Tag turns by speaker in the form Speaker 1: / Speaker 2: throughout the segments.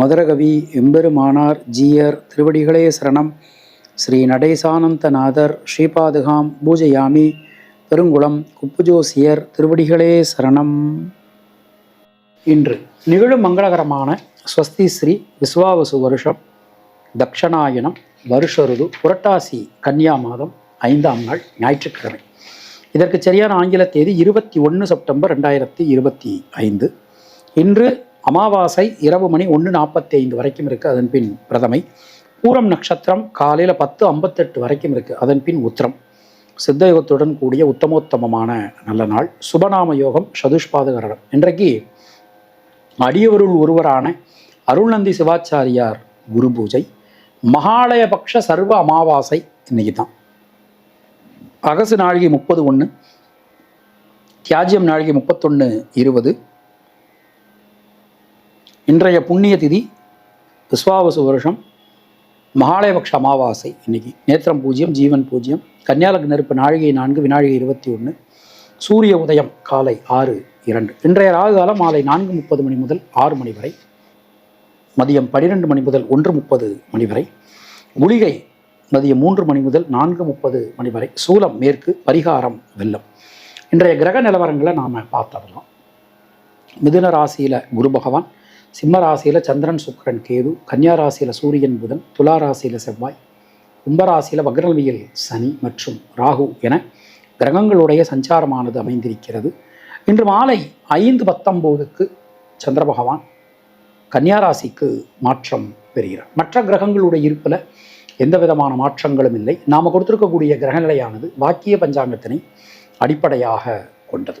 Speaker 1: மதுரகவி எம்பெருமானார் ஜீயர் திருவடிகளே சரணம். ஸ்ரீ நடேசானந்தநாதர் ஸ்ரீபாதுகாம் பூஜையாமி பெருங்குளம் குப்புஜோசியர் திருவடிகளே சரணம். இன்று நிகழும் மங்களகரமான ஸ்வஸ்தி ஸ்ரீ விஸ்வாவசு வருஷம் தக்ஷணாயனம் வருஷருது புரட்டாசி கன்னியா மாதம் ஐந்தாம் நாள் ஞாயிற்றுக்கிழமை. இதற்கு சரியான ஆங்கில தேதி இருபத்தி ஒன்று செப்டம்பர் ரெண்டாயிரத்தி இருபத்தி ஐந்து. இன்று அமாவாசை இரவு மணி ஒன்று நாற்பத்தி ஐந்து வரைக்கும் இருக்குது அதன் பின் பிரதமை. பூரம் நட்சத்திரம் காலையில் பத்து ஐம்பத்தெட்டு வரைக்கும் இருக்குது அதன் பின் உத்திரம். சித்தயோகத்துடன் கூடிய உத்தமோத்தமமான நல்ல நாள். சுபநாம யோகம் சதுஷ்பாதகரணம். இன்றைக்கு அடியவருள் ஒருவரான அருள்நந்தி சிவாச்சாரியார் குரு பூஜை. மகாலயபக்ஷ சர்வ அமாவாசை இன்னைக்கு தான். அகசு நாழிகை முப்பது ஒன்று தியாஜ்யம் நாழிகை முப்பத்தொன்று இருபது இன்றைய புண்ணிய திதி விஸ்வாவசு வருஷம் மகாலயபக்ஷ அமாவாசை இன்னைக்கு. நேத்திரம் பூஜ்ஜியம் ஜீவன் பூஜ்யம் கன்னியாலக்கு நெருப்பு நாழிகை நான்கு வினாழிகை இருபத்தி ஒன்று சூரிய உதயம் காலை ஆறு இரண்டு. இன்றைய ராகு காலம் மாலை நான்கு முப்பது மணி முதல் ஆறு மணி வரை மதியம் பனிரெண்டு மணி முதல் ஒன்று முப்பது மணி வரை குளிகை மதியம் மூன்று மணி முதல் நான்கு முப்பது மணி வரை சூலம் மேற்கு பரிகாரம் வெள்ளம். இன்றைய கிரக நிலவரங்களை நாம் பார்த்துடலாம் மிதுன ராசியில் குரு பகவான் சிம்ம ராசியில் சந்திரன் சுக்கிரன் கேது கன்னியா ராசியில் சூரியன் புதன் துலா ராசியில் செவ்வாய் கும்பராசியில் வக்ரவியல் சனி மற்றும் ராகு என கிரகங்களுடைய சஞ்சாரமானது அமைந்திருக்கிறது. இன்று மாலை ஐந்து பத்தொம்போதுக்கு சந்திர பகவான் கன்னியா ராசிக்கு மாற்றம் பெறுகிறார். மற்ற கிரகங்களுடைய இருப்பில் எந்த விதமான மாற்றங்களும் இல்லை. நாம் கொடுத்திருக்கக்கூடிய கிரகநிலையானது வாக்கிய பஞ்சாங்கத்தினை அடிப்படையாக கொண்டது.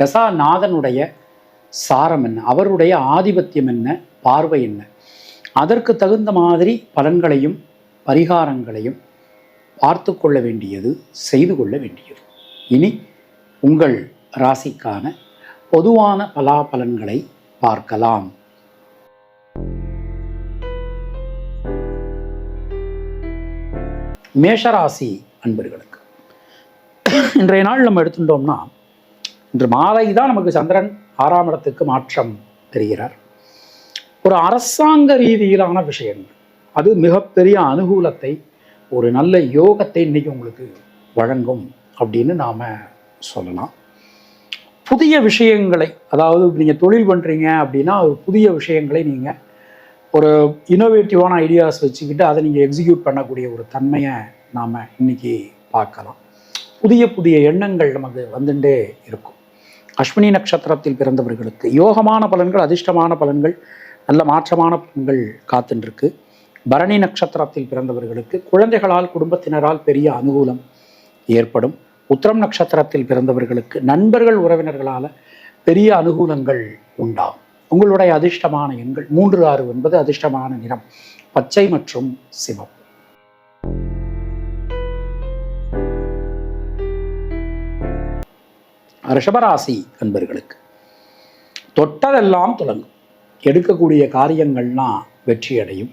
Speaker 1: தசாநாதனுடைய சாரம் என்ன? அவருடைய ஆதிபத்தியம் என்ன? பார்வை என்ன? அதற்கு தகுந்த மாதிரி பலன்களையும் பரிகாரங்களையும் பார்த்து கொள்ள வேண்டியது செய்து கொள்ள வேண்டியது. இனி உங்கள் ராசிக்கான பொதுவான பலாபலன்களை பார்க்கலாம். மேஷராசி அன்பர்களுக்கு இன்றைய நாள் நம்ம எடுத்துட்டோம்னா இன்று மாலை தான் நமக்கு சந்திரன் ஆறாம் இடத்துக்கு மாற்றம் தெரிகிறார். ஒரு அரசாங்க ரீதியிலான விஷயங்கள் அது மிகப்பெரிய அனுகூலத்தை ஒரு நல்ல யோகத்தை இன்னைக்கு உங்களுக்கு வழங்கும் அப்படின்னு நாம் சொல்லலாம். புதிய விஷயங்களை அதாவது நீங்கள் தொழில் பண்ணுறீங்க அப்படின்னா ஒரு புதிய விஷயங்களை நீங்கள் ஒரு இனோவேட்டிவான ஐடியாஸ் வச்சுக்கிட்டு அதை நீங்கள் எக்ஸிக்யூட் பண்ணக்கூடிய ஒரு தன்மையை நாம் இன்னைக்கு பார்க்கலாம். புதிய புதிய எண்ணங்கள் நமக்கு வந்துட்டே இருக்கும். அஸ்வினி நட்சத்திரத்தில் பிறந்தவர்களுக்கு யோகமான பலன்கள் அதிர்ஷ்டமான பலன்கள் நல்ல மாற்றமான பலன்கள் காத்துருக்கு பரணி நட்சத்திரத்தில் பிறந்தவர்களுக்கு குழந்தைகளால் குடும்பத்தினரால் பெரிய அனுகூலம் ஏற்படும். உத்திரம் நட்சத்திரத்தில் பிறந்தவர்களுக்கு நண்பர்கள் உறவினர்களால் பெரிய அனுகூலங்கள் உண்டாகும். உங்களுடைய அதிர்ஷ்டமான எண்கள் மூன்று ஆறு என்பது அதிர்ஷ்டமான நிறம் பச்சை மற்றும் சிவப்பு. ரிஷபராசி அன்பர்களுக்கு தொட்டதெல்லாம் தொடங்கும் எடுக்கக்கூடிய காரியங்கள்லாம் வெற்றி அடையும்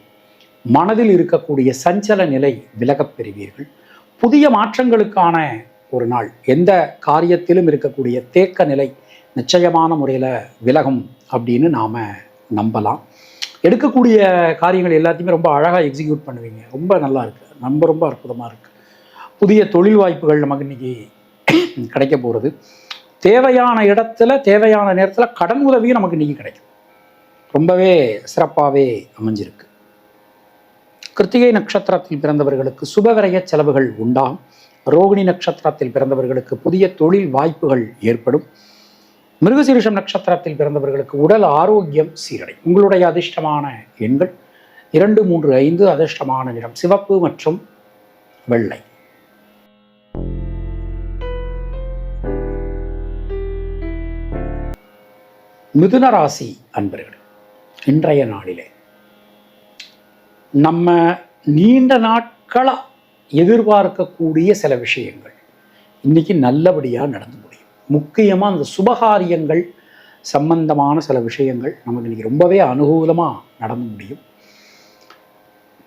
Speaker 1: மனதில் இருக்கக்கூடிய சஞ்சல நிலை விலகப் பெறுவீர்கள். புதிய மாற்றங்களுக்கான ஒரு நாள். எந்த காரியத்திலும் இருக்கக்கூடிய தேக்க நிலை நிச்சயமான முறையில் விலகும் அப்படின்னு நாம் நம்பலாம். எடுக்கக்கூடிய காரியங்கள் எல்லாத்தையுமே ரொம்ப அழகாக எக்ஸிக்யூட் பண்ணுவீங்க. ரொம்ப நல்லா இருக்குது ரொம்ப ரொம்ப அற்புதமாக இருக்குது புதிய தொழில் வாய்ப்புகள் நமக்கு இன்றைக்கி கிடைக்க போகிறது தேவையான இடத்துல தேவையான நேரத்தில் கடன் உதவியும் நமக்கு இன்றைக்கி கிடைக்கும். ரொம்பவே சிறப்பாகவே அமைஞ்சிருக்கு. கிருத்திகை நட்சத்திரத்தில் பிறந்தவர்களுக்கு சுபவிரய செலவுகள் உண்டாகும். ரோகிணி நட்சத்திரத்தில் பிறந்தவர்களுக்கு புதிய தொழில் வாய்ப்புகள் ஏற்படும். மிருகசீரிஷம் நட்சத்திரத்தில் பிறந்தவர்களுக்கு உடல் ஆரோக்கியம் சீரடை உங்களுடைய அதிர்ஷ்டமான எண்கள் இரண்டு மூன்று ஐந்து அதிர்ஷ்டமான நிறம். சிவப்பு மற்றும் வெள்ளை. மிதுன ராசி அன்பர்கள் இன்றைய நாளிலே நம்ம நீண்ட நாட்களாக எதிர்பார்க்கக்கூடிய சில விஷயங்கள் இன்னைக்கு நல்லபடியாக நடந்து முடியும். முக்கியமாக அந்த சுபகாரியங்கள் சம்பந்தமான சில விஷயங்கள் நமக்கு இன்னைக்கு ரொம்பவே அனுகூலமாக நடந்து முடியும்.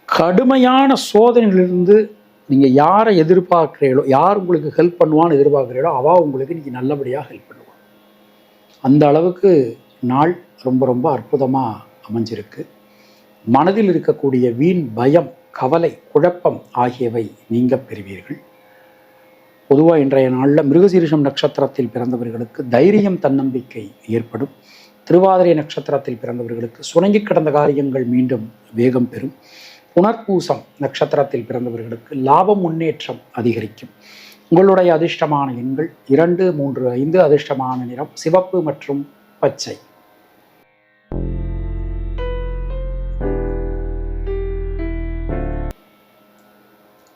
Speaker 1: கடுமையான சோதனையிலிருந்து நீங்கள் யாரை எதிர்பார்க்குறீங்களோ யார் உங்களுக்கு ஹெல்ப் பண்ணுவான்னு எதிர்பார்க்குறீங்களோ அவள் உங்களுக்கு இன்னைக்கு நல்லபடியாக ஹெல்ப் பண்ணுவாங்க. அந்த அளவுக்கு நாள் ரொம்ப ரொம்ப அற்புதமாக அமைஞ்சிருக்கு. மனதில் இருக்கக்கூடிய வீண் பயம் கவலை குழப்பம் ஆகியவை நீங்க பெறுவீர்கள். பொதுவாக இன்றைய நாளில் மிருகசீரிஷம் நட்சத்திரத்தில் பிறந்தவர்களுக்கு தைரியம் தன்னம்பிக்கை ஏற்படும். திருவாதிரை நட்சத்திரத்தில் பிறந்தவர்களுக்கு சுணங்கி கிடந்த காரியங்கள் மீண்டும் வேகம் பெறும். புனர்பூசம் நட்சத்திரத்தில் பிறந்தவர்களுக்கு லாபம் முன்னேற்றம் அதிகரிக்கும். உங்களுடைய அதிர்ஷ்டமான எண்கள் இரண்டு மூன்று ஐந்து அதிர்ஷ்டமான நிறம் சிவப்பு மற்றும் பச்சை.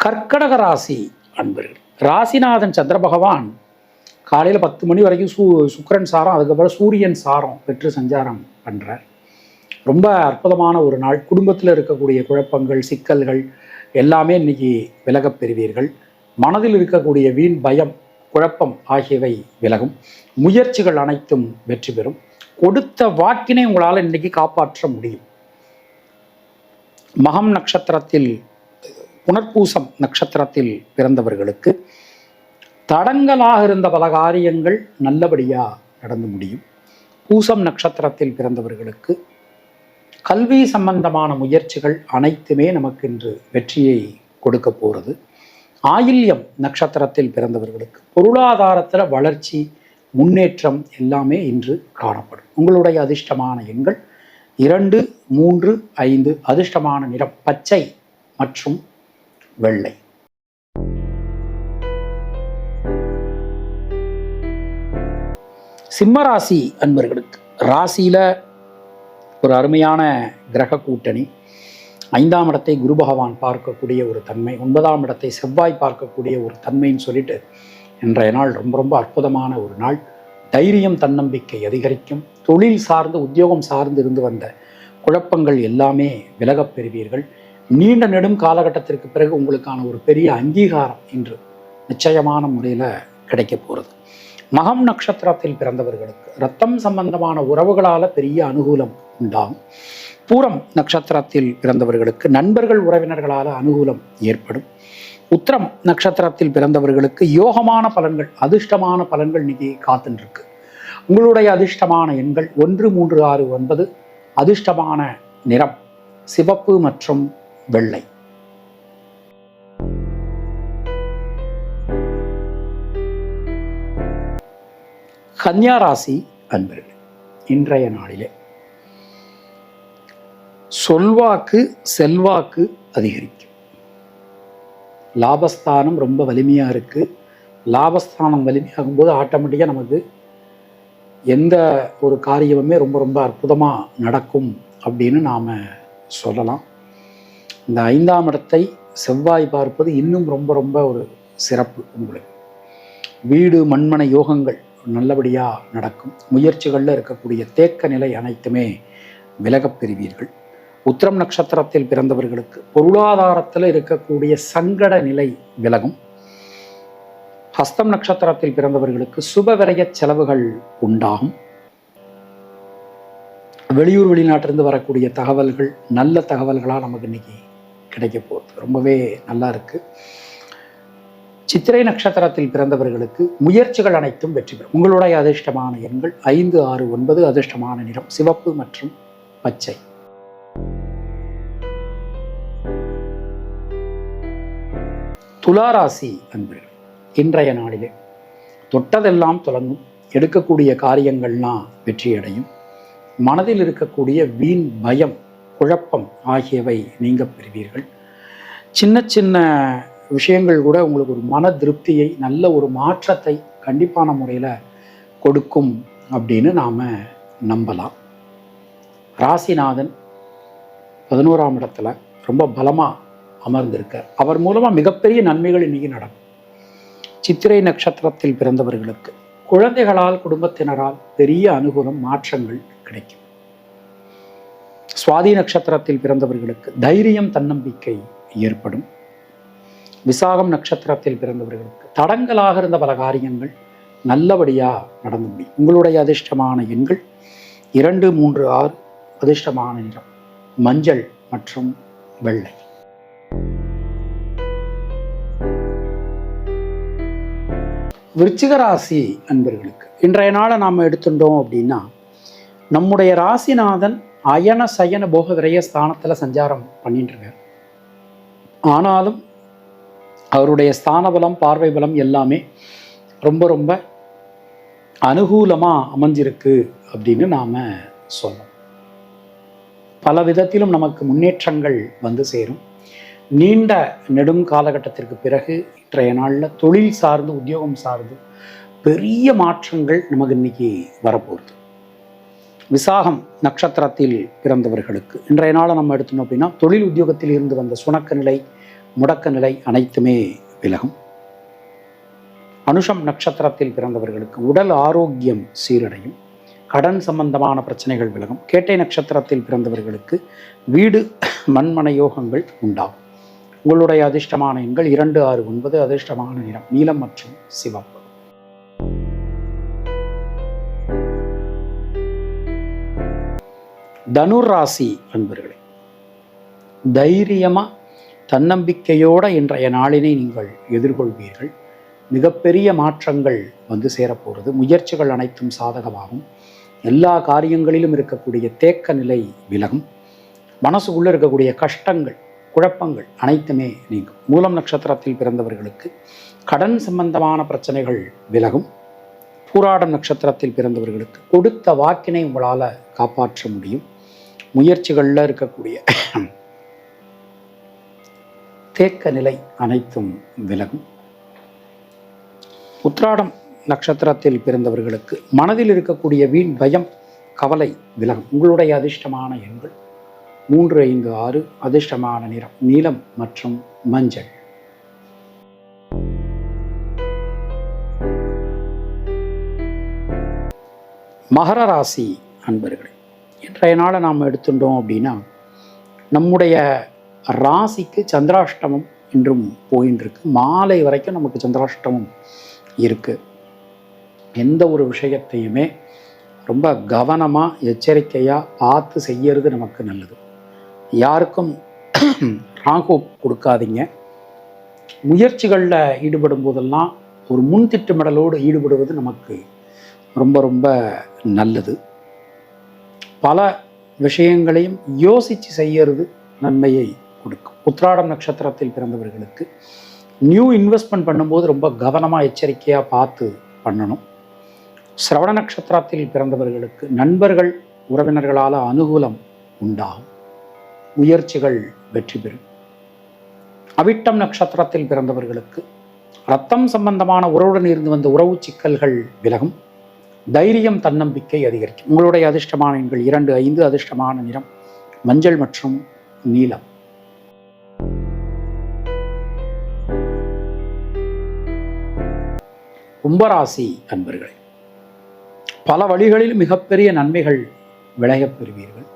Speaker 1: கர்க்கடக ராசி அன்பர்கள். ராசிநாதன் சந்திர பகவான் காலையில் பத்து மணி வரைக்கும் சூ சுக்கரன் சாரம் அதுக்கப்புறம் சூரியன் சாரம் பெற்று சஞ்சாரம் பண்ணுறார் ரொம்ப அற்புதமான ஒரு நாள். குடும்பத்தில் இருக்கக்கூடிய குழப்பங்கள் சிக்கல்கள் எல்லாமே இன்னைக்கு விலகப் பெறுவீர்கள். மனதில் இருக்கக்கூடிய வீண் பயம் குழப்பம் ஆகியவை விலகும். முயற்சிகள் அனைத்தும் வெற்றி பெறும். கொடுத்த வாக்கினை உங்களால் இன்னைக்கு காப்பாற்ற முடியும். மகம் நட்சத்திரத்தில் புனர்பூசம் நட்சத்திரத்தில் பிறந்தவர்களுக்கு தடங்கலாக இருந்த பல காரியங்கள் நல்லபடியாக நடந்து முடியும். பூசம் நட்சத்திரத்தில் பிறந்தவர்களுக்கு கல்வி சம்பந்தமான முயற்சிகள் அனைத்துமே நமக்கு இன்று வெற்றியை கொடுக்க போகிறது ஆயில்யம் நட்சத்திரத்தில் பிறந்தவர்களுக்கு பொருளாதாரத்தில் வளர்ச்சி முன்னேற்றம் எல்லாமே இன்று காணப்படும். உங்களுடைய அதிர்ஷ்டமான எண்கள் இரண்டு மூன்று ஐந்து அதிர்ஷ்டமான நிறம் பச்சை மற்றும் வெள்ளை. சிம்மராசி அன்பர்களுக்கு ராசியில் ஒரு அருமையான கிரக கூட்டணி ஐந்தாம் இடத்தை குரு பகவான் பார்க்கக்கூடிய ஒரு தன்மை ஒன்பதாம் இடத்தை செவ்வாய் பார்க்கக்கூடிய ஒரு தன்மைன்னு சொல்லிட்டு இன்றைய நாள் ரொம்ப ரொம்ப அற்புதமான ஒரு நாள். தைரியம் தன்னம்பிக்கை அதிகரிக்கும். தொழில் சார்ந்து உத்தியோகம் சார்ந்து இருந்து வந்த குழப்பங்கள் எல்லாமே விலகப் பெறுவீர்கள். நீண்ட நெடும் காலகட்டத்திற்கு பிறகு உங்களுக்கான ஒரு பெரிய அங்கீகாரம் இன்று நிச்சயமான முறையில் கிடைக்க போகிறது மகம் நட்சத்திரத்தில் பிறந்தவர்களுக்கு ரத்தம் சம்பந்தமான உறவுகளால் பெரிய அனுகூலம் உண்டாகும். பூரம் நட்சத்திரத்தில் பிறந்தவர்களுக்கு நண்பர்கள் உறவினர்களால் அனுகூலம் ஏற்படும். உத்திரம் நட்சத்திரத்தில் பிறந்தவர்களுக்கு யோகமான பலன்கள் அதிர்ஷ்டமான பலன்கள் இன்னைக்கு காத்துருக்கு உங்களுடைய அதிர்ஷ்டமான எண்கள் ஒன்று மூன்று ஆறு ஒன்பது அதிர்ஷ்டமான நிறம் சிவப்பு மற்றும் வெள்ளை. கன்யா ராசி அன்பர்கள் இன்றைய நாளிலே சொல்வாக்கு செல்வாக்கு அதிகரிக்கும். லாபஸ்தானம் ரொம்ப வலிமையாக இருக்குது லாபஸ்தானம் வலிமையாகும் போது ஆட்டோமேட்டிக்காக நமக்கு எந்த ஒரு காரியமுமே ரொம்ப ரொம்ப அற்புதமாக நடக்கும் அப்படின்னு நாம் சொல்லலாம். இந்த ஐந்தாம் இடத்தை செவ்வாய் பார்ப்பது இன்னும் ரொம்ப ரொம்ப ஒரு சிறப்பு உங்களுக்கு. வீடு மண்மனை யோகங்கள் நல்லபடியாக நடக்கும். முயற்சிகளில் இருக்கக்கூடிய தேக்க நிலை அனைத்துமே விலகப் பெறுவீர்கள். உத்திரம் நட்சத்திரத்தில் பிறந்தவர்களுக்கு பொருளாதாரத்தில் இருக்கக்கூடிய சங்கட நிலை விலகும். ஹஸ்தம் நட்சத்திரத்தில் பிறந்தவர்களுக்கு சுப செலவுகள் உண்டாகும். வெளியூர் வெளிநாட்டிலிருந்து வரக்கூடிய தகவல்கள் நல்ல தகவல்களாக நமக்கு இன்னைக்கு கிடைக்க போகுது. ரொம்பவே நல்லா இருக்கு. சித்திரை நட்சத்திரத்தில் பிறந்தவர்களுக்கு முயற்சிகள் அனைத்தும் வெற்றி பெறும். உங்களுடைய அதிர்ஷ்டமான எண்கள் ஐந்து ஆறு ஒன்பது அதிர்ஷ்டமான நிறம் சிவப்பு மற்றும் பச்சை. துளாராசி அன்பர்கள் இன்றைய நாளிலே தொட்டதெல்லாம் தொடங்கும் எடுக்கக்கூடிய காரியங்கள்லாம் வெற்றியடையும். மனதில் இருக்கக்கூடிய வீண் பயம் குழப்பம் ஆகியவை நீங்க பெறுவீர்கள். சின்ன சின்ன விஷயங்கள் கூட உங்களுக்கு ஒரு மன திருப்தியை நல்ல ஒரு மாற்றத்தை கண்டிப்பான முறையில் கொடுக்கும் அப்படின்னு நாம் நம்பலாம். ராசிநாதன் பதினோராம் இடத்துல ரொம்ப பலமாக அமர்ந்திருக்கார் அவர் மூலமாக மிகப்பெரிய நன்மைகள் இன்னைக்கு நடக்கும். சித்திரை நட்சத்திரத்தில் பிறந்தவர்களுக்கு குழந்தைகளால் குடும்பத்தினரால் பெரிய அனுகூலம் மாற்றங்கள் கிடைக்கும். சுவாதி நட்சத்திரத்தில் பிறந்தவர்களுக்கு தைரியம் தன்னம்பிக்கை ஏற்படும். விசாகம் நட்சத்திரத்தில் பிறந்தவர்களுக்கு தடங்கலாக இருந்த பல காரியங்கள் நல்லபடியாக நடந்து முடியும். உங்களுடைய அதிர்ஷ்டமான எண்கள் இரண்டு மூன்று ஆறு அதிர்ஷ்டமான நிறம். மஞ்சள் மற்றும் வெள்ளை. விருச்சிக ராசி அன்பர்களுக்கு இன்றைய நாளை நாம் எடுத்துட்டோம் அப்படின்னா நம்முடைய ராசிநாதன் அயன சயன போக விரைய ஸ்தானத்தில் சஞ்சாரம் பண்ணிட்டு இருக்கார் ஆனாலும் அவருடைய ஸ்தான பலம் பார்வை பலம் எல்லாமே ரொம்ப ரொம்ப அனுகூலமாக அமைஞ்சிருக்கு அப்படின்னு நாம் சொல்லணும். பல விதத்திலும் நமக்கு முன்னேற்றங்கள் வந்து சேரும். நீண்ட நெடும் காலகட்டத்திற்கு பிறகு இன்றைய நாளில் தொழில் சார்ந்து உத்தியோகம் சார்ந்து பெரிய மாற்றங்கள் நமக்கு இன்னைக்கு வரப்போகுது. விசாகம் நட்சத்திரத்தில் பிறந்தவர்களுக்கு இன்றைய நாளை நம்ம எடுத்தோம் அப்படின்னா தொழில் உத்தியோகத்தில் இருந்து வந்த சுணக்க நிலை முடக்க நிலை அனைத்துமே விலகும். அனுஷம் நட்சத்திரத்தில் பிறந்தவர்களுக்கு உடல் ஆரோக்கியம் சீரடையும். கடன் சம்பந்தமான பிரச்சனைகள் விலகும். கேட்டை நட்சத்திரத்தில் பிறந்தவர்களுக்கு வீடு மண்மன யோகங்கள் உண்டாகும். உங்களுடைய அதிர்ஷ்டமான எண்கள் இரண்டு ஆறு ஒன்பது அதிர்ஷ்டமான நிறம் நீலம் மற்றும் சிவப்பு. தனுர் ராசி அன்பர்களே தைரியமா தன்னம்பிக்கையோட இன்றைய நாளினை நீங்கள் எதிர்கொள்வீர்கள். மிகப்பெரிய மாற்றங்கள் வந்து சேரப்போகிறது முயற்சிகள் அனைத்தும் சாதகமாகும். எல்லா காரியங்களிலும் இருக்கக்கூடிய தேக்க நிலை விலகும். மனசுக்குள்ளே இருக்கக்கூடிய கஷ்டங்கள் குழப்பங்கள் அனைத்துமே நீங்கும். மூலம் நட்சத்திரத்தில் பிறந்தவர்களுக்கு கடன் சம்பந்தமான பிரச்சனைகள் விலகும். பூராடம் நட்சத்திரத்தில் பிறந்தவர்களுக்கு கொடுத்த வாக்கினை உங்களால் காப்பாற்ற முடியும். முயற்சிகளில் இருக்கக்கூடிய தேக்க நிலை அனைத்தும் விலகும். உத்ராடம் நட்சத்திரத்தில் பிறந்தவர்களுக்கு மனதில் இருக்கக்கூடிய வீண் பயம் கவலை விலகும் உங்களுடைய அதிர்ஷ்டமான எண்கள். மூன்று ஐந்து ஆறு அதிர்ஷ்டமான நிறம் நீலம் மற்றும் மஞ்சள். மகர ராசி அன்பர்களே இன்றைய நாளை நாம் எடுத்துட்டோம் அப்படின்னா நம்முடைய ராசிக்கு சந்திராஷ்டமம் இன்றும் போயின்னு இருக்கு மாலை வரைக்கும் நமக்கு சந்திராஷ்டமம் இருக்குது எந்த ஒரு விஷயத்தையுமே ரொம்ப கவனமாக எச்சரிக்கையாக பார்த்து செய்யறது நமக்கு நல்லது. யாருக்கும் ராகு கொடுக்காதீங்க. முயற்சிகளில் ஈடுபடும் போதெல்லாம் ஒரு முன் திட்டமிடலோடு ஈடுபடுவது நமக்கு ரொம்ப ரொம்ப நல்லது. பல விஷயங்களையும் யோசித்து செய்யறது நன்மையை கொடுக்கும். உத்ராடம் நட்சத்திரத்தில் பிறந்தவர்களுக்கு நியூ இன்வெஸ்ட்மெண்ட் பண்ணும்போது ரொம்ப கவனமாக எச்சரிக்கையாக பார்த்து பண்ணணும். சிரவண நட்சத்திரத்தில் பிறந்தவர்களுக்கு நண்பர்கள் உறவினர்களால் அனுகூலம் உண்டாகும் முயற்சிகள் வெற்றி பெறும். அவிட்டம் நட்சத்திரத்தில் பிறந்தவர்களுக்கு ரத்தம் சம்பந்தமான உறவுடன் இருந்து வந்த உறவு சிக்கல்கள் விலகும். தைரியம் தன்னம்பிக்கை அதிகரிக்கும். உங்களுடைய அதிர்ஷ்டமான எண்கள் இரண்டு ஐந்து அதிர்ஷ்டமான நிறம் மஞ்சள் மற்றும் நீலம். கும்பராசி அன்பர்களே பல வழிகளில் மிகப்பெரிய நன்மைகள் விளையப் பெறுவீர்கள்.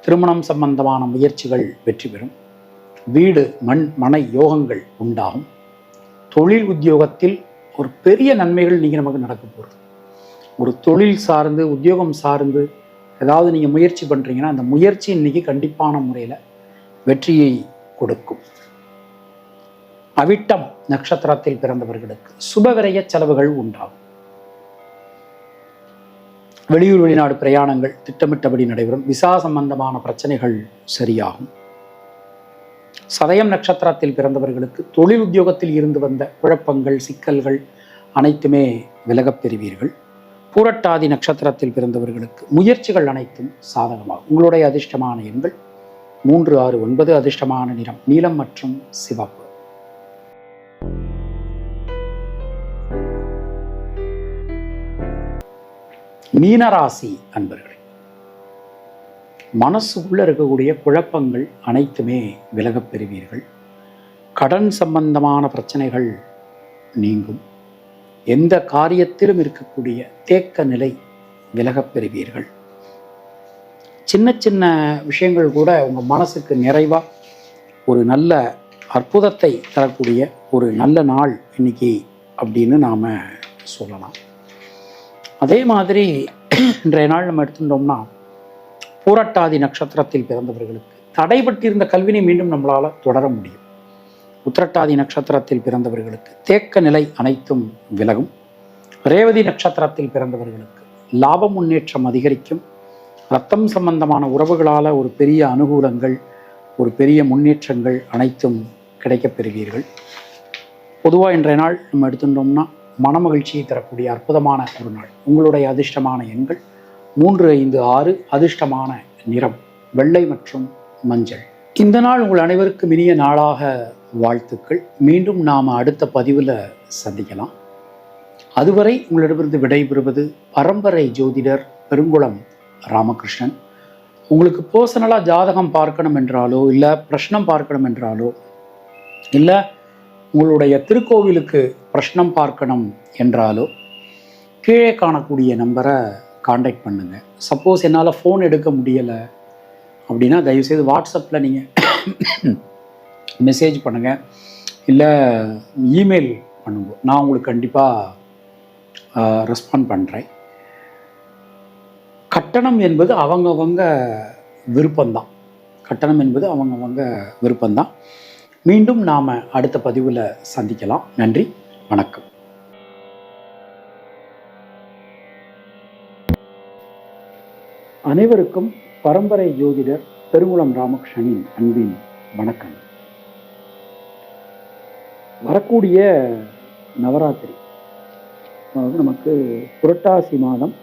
Speaker 1: திருமணம் சம்பந்தமான முயற்சிகள் வெற்றி பெறும். வீடு மண் மனை யோகங்கள் உண்டாகும். தொழில் உத்தியோகத்தில் ஒரு பெரிய நன்மைகள் நீங்கள் நமக்கு நடக்க போகிறது ஒரு தொழில் சார்ந்து உத்தியோகம் சார்ந்து ஏதாவது நீங்கள் முயற்சி பண்ணுறீங்கன்னா அந்த முயற்சி இன்னைக்கு கண்டிப்பான முறையில் வெற்றியை கொடுக்கும். அவிட்டம் நட்சத்திரத்தில் பிறந்தவர்களுக்கு சுபவிரய செலவுகள் உண்டாகும். வெளியூர் வெளிநாடு பிரயாணங்கள் திட்டமிட்டபடி நடைபெறும். விசா சம்பந்தமான பிரச்சனைகள் சரியாகும். சதயம் நட்சத்திரத்தில் பிறந்தவர்களுக்கு தொழில் உத்தியோகத்தில் இருந்து வந்த குழப்பங்கள் சிக்கல்கள் அனைத்துமே விலகப் பெறுவீர்கள். பூரட்டாதி நட்சத்திரத்தில் பிறந்தவர்களுக்கு முயற்சிகள் அனைத்தும் சாதகமாகும். உங்களுடைய அதிர்ஷ்டமான எண்கள் மூன்று ஆறு ஒன்பது அதிர்ஷ்டமான நிறம் நீலம் மற்றும் சிவப்பு. மீனராசி அன்பர்களே மனசுக்குள்ள இருக்கக்கூடிய குழப்பங்கள் அனைத்துமே விலகப் பெறுவீர்கள். கடன் சம்பந்தமான பிரச்சனைகள் நீங்கும். எந்த காரியத்திலும் இருக்கக்கூடிய தேக்க நிலை விலகப் பெறுவீர்கள். சின்ன சின்ன விஷயங்கள் கூட உங்கள் மனசுக்கு நிறைவாக ஒரு நல்ல அற்புதத்தை தரக்கூடிய ஒரு நல்ல நாள் இன்னைக்கு அப்படின்னு நாம் சொல்லலாம். அதே மாதிரி இன்றைய நாள் நம்ம எடுத்துட்டோம்னா பூரட்டாதி நட்சத்திரத்தில் பிறந்தவர்களுக்கு தடைபட்டிருந்த கல்வினை மீண்டும் நம்மளால் தொடர முடியும். உத்திரட்டாதி நட்சத்திரத்தில் பிறந்தவர்களுக்கு தேக்க நிலை அனைத்தும் விலகும். ரேவதி நட்சத்திரத்தில் பிறந்தவர்களுக்கு லாப முன்னேற்றம் அதிகரிக்கும். ரத்தம் சம்பந்தமான உறவுகளால் ஒரு பெரிய அனுகூலங்கள் ஒரு பெரிய முன்னேற்றங்கள் அனைத்தும் கிடைக்கப்பெறுவீர்கள். பொதுவாக இன்றைய நாள் நம்ம எடுத்துட்டோம்னா மனமகிழ்ச்சியை தரக்கூடிய அற்புதமான ஒரு நாள். உங்களுடைய அதிர்ஷ்டமான எண்கள் மூன்று ஐந்து ஆறு அதிர்ஷ்டமான நிறம் வெள்ளை மற்றும் மஞ்சள். இந்த நாள் உங்கள் அனைவருக்கும் இனிய நாளாக வாழ்த்துக்கள். மீண்டும் நாம் அடுத்த பதிவில் சந்திக்கலாம். அதுவரை உங்களிடமிருந்து விடைபெறுவது பரம்பரை ஜோதிடர் பெருங்குளம் ராமகிருஷ்ணன். உங்களுக்கு பர்சனலாக ஜாதகம் பார்க்கணும் என்றாலோ இல்லை பிரஷ்னம் பார்க்கணும் என்றாலோ இல்லை உங்களுடைய திருக்கோவிலுக்கு பிரஷ்னம் பார்க்கணும் என்றாலோ கீழே காணக்கூடிய நம்பரை காண்டாக்ட் பண்ணுங்கள் சப்போஸ் என்னால் ஃபோன் எடுக்க முடியலை அப்படின்னா தயவுசெய்து வாட்ஸ்அப்பில் நீங்கள் மெசேஜ் பண்ணுங்கள் இல்லை இமெயில் பண்ணுங்க. நான் உங்களுக்கு கண்டிப்பாக ரெஸ்பாண்ட் பண்ணுறேன் கட்டணம் என்பது அவங்கவங்க விருப்பம்தான். கட்டணம் என்பது அவங்கவங்க விருப்பம்தான். மீண்டும் நாம் அடுத்த பதிவில் சந்திக்கலாம். நன்றி. வணக்கம். அனைவருக்கும் பரம்பரை ஜோதிடர் பெருங்குளம் ராமகிருஷ்ணனின் அன்பின் வணக்கம். வரக்கூடிய நவராத்திரி அதாவது நமக்கு புரட்டாசி மாதம்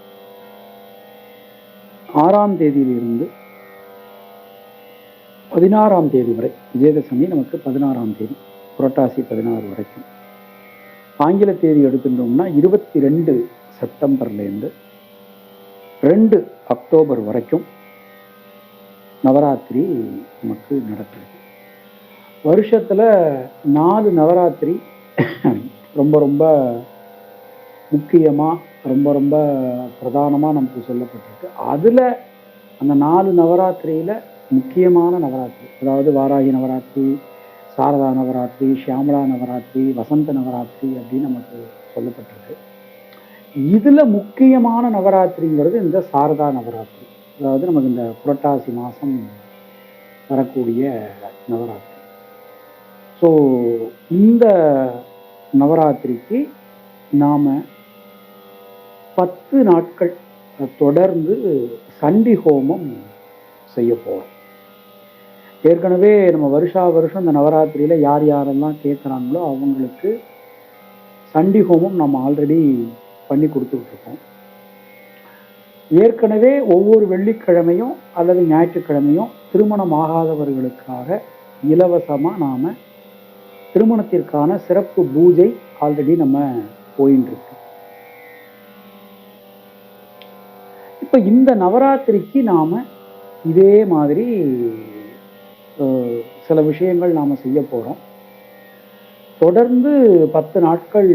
Speaker 1: ஆறாம் தேதியிலிருந்து பதினாறாம் தேதி வரை விஜயதசமி நமக்கு பதினாறாம் தேதி புரட்டாசி பதினாறு வரைக்கும். ஆங்கில தேதி எடுத்துட்டோம்னா இருபத்தி ரெண்டு செப்டம்பர்லேருந்து ரெண்டு அக்டோபர் வரைக்கும் நவராத்திரி நமக்கு நடக்குது வருஷத்தில் நாலு நவராத்திரி ரொம்ப ரொம்ப முக்கியமாக ரொம்ப ரொம்ப பிரதானமாக நமக்கு சொல்லப்பட்டிருக்கு. அதில் அந்த நாலு நவராத்திரியில் முக்கியமான நவராத்திரி அதாவது வாராகி நவராத்திரி சாரதா நவராத்திரி ஷியாமலா நவராத்திரி வசந்த நவராத்திரி அப்படின்னு நமக்கு சொல்லப்பட்டிருக்கு. இதில் முக்கியமான நவராத்திரிங்கிறது இந்த சாரதா நவராத்திரி. அதாவது நமக்கு இந்த புரட்டாசி மாதம் வரக்கூடிய நவராத்திரி. ஸோ இந்த நவராத்திரிக்கு நாம் பத்து நாட்கள் தொடர்ந்து சண்டி ஹோமம் செய்ய போகிறோம் ஏற்கனவே நம்ம வருஷா வருஷம் இந்த நவராத்திரியில் யார் யாரெல்லாம் கேட்குறாங்களோ அவங்களுக்கு சண்டி ஹோமம் நம்ம ஆல்ரெடி பண்ணி கொடுத்துட்ருக்கோம் ஏற்கனவே ஒவ்வொரு வெள்ளிக்கிழமையும் அல்லது ஞாயிற்றுக்கிழமையும் திருமணம் ஆகாதவர்களுக்காக இலவசமாக நாம் திருமணத்திற்கான சிறப்பு பூஜை ஆல்ரெடி நம்ம போயின்னு இப்போ இந்த நவராத்திரிக்கு நாம் இதே மாதிரி சில விஷயங்கள் நாம் செய்ய போகிறோம் தொடர்ந்து பத்து நாட்கள்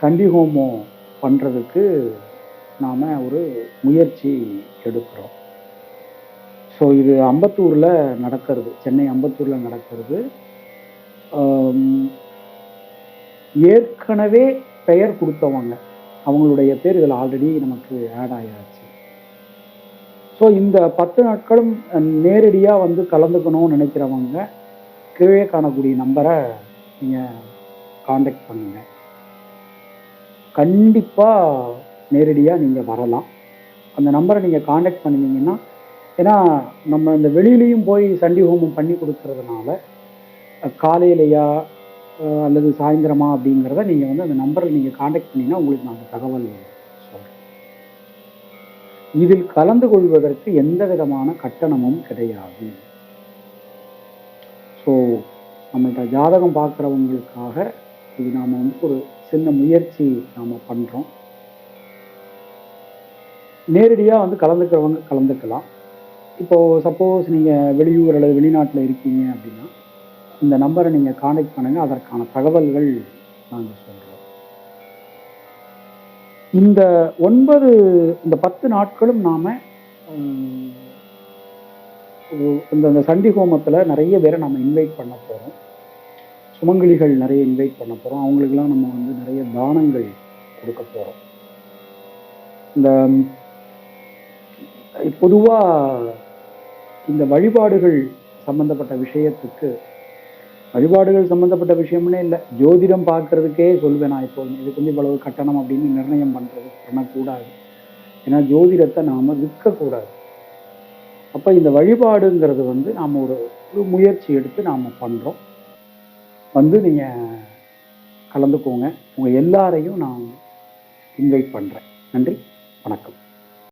Speaker 1: சண்டி ஹோமம் பண்ணுறதுக்கு நாம் ஒரு முயற்சி எடுக்கிறோம். ஸோ இது அம்பத்தூரில் நடக்கிறது. சென்னை அம்பத்தூரில் நடக்கிறது. ஏற்கனவே பெயர் கொடுத்தவங்க அவங்களுடைய பேர் இதில் ஆல்ரெடி நமக்கு ஆட் ஆயாச்சு. ஸோ இந்த பத்து நாட்களும் நேரடியாக வந்து கலந்துக்கணும்னு நினைக்கிறவங்க கீழே காணக்கூடிய நம்பரை நீங்கள் காண்டாக்ட் பண்ணுங்கள் கண்டிப்பாக நேரடியாக நீங்கள் வரலாம். அந்த நம்பரை நீங்கள் காண்டாக்ட் பண்ணினீங்கன்னா ஏன்னா நம்ம இந்த வெளியிலையும் போய் சண்டி ஹோமம் பண்ணி கொடுக்கறதுனால காலையிலையா அல்லது சாயந்தரமா அப்படிங்கிறத நீங்கள் வந்து அந்த நம்பரை நீங்கள் காண்டாக்ட் பண்ணிங்கன்னா உங்களுக்கு நாங்கள் தகவல் இதில் கலந்து கொள்வதற்கு எந்த விதமான கட்டணமும் கிடையாது. ஸோ நம்மள்கிட்ட ஜாதகம் பார்க்குறவங்களுக்காக இது நாம் வந்து ஒரு சின்ன முயற்சி நாம் பண்ணுறோம் நேரடியாக வந்து கலந்துக்கிறவங்க கலந்துக்கலாம். இப்போது சப்போஸ் நீங்கள் வெளியூர் அல்லது வெளிநாட்டில் இருக்கீங்க அப்படின்னா இந்த நம்பரை நீங்கள் காண்டாக்ட் பண்ணுங்கள் அதற்கான தகவல்கள் நாங்கள் சொல்கிறோம் இந்த ஒன்பது இந்த பத்து நாட்களும் நாம் இந்த இந்த சண்டி ஹோமத்தில் நிறைய பேரை நம்ம இன்வைட் பண்ண போகிறோம் சுமங்கலிகள் நிறைய இன்வைட் பண்ண போகிறோம் அவங்களுக்கெல்லாம் நம்ம வந்து நிறைய தானங்கள் கொடுக்க போகிறோம் இந்த பொதுவாக இந்த வழிபாடுகள் சம்பந்தப்பட்ட விஷயத்துக்கு வழிபாடுகள் சம்பந்தப்பட்ட விஷயம்னே இல்லை. ஜோதிடம் பார்க்கறதுக்கே சொல்வேன் நான் இப்போ இதுக்கு வந்து இவ்வளவு கட்டணம் அப்படின்னு நிர்ணயம் பண்ணுறது பண்ணக்கூடாது ஏன்னா ஜோதிடத்தை நாம் விற்கக்கூடாது. அப்போ இந்த வழிபாடுங்கிறது வந்து நாம் ஒரு ஒரு முயற்சி எடுத்து நாம் பண்ணுறோம் வந்து நீங்கள் கலந்துக்கோங்க. உங்கள் எல்லாரையும் நான் இன்வைட் பண்ணுறேன் நன்றி. வணக்கம்.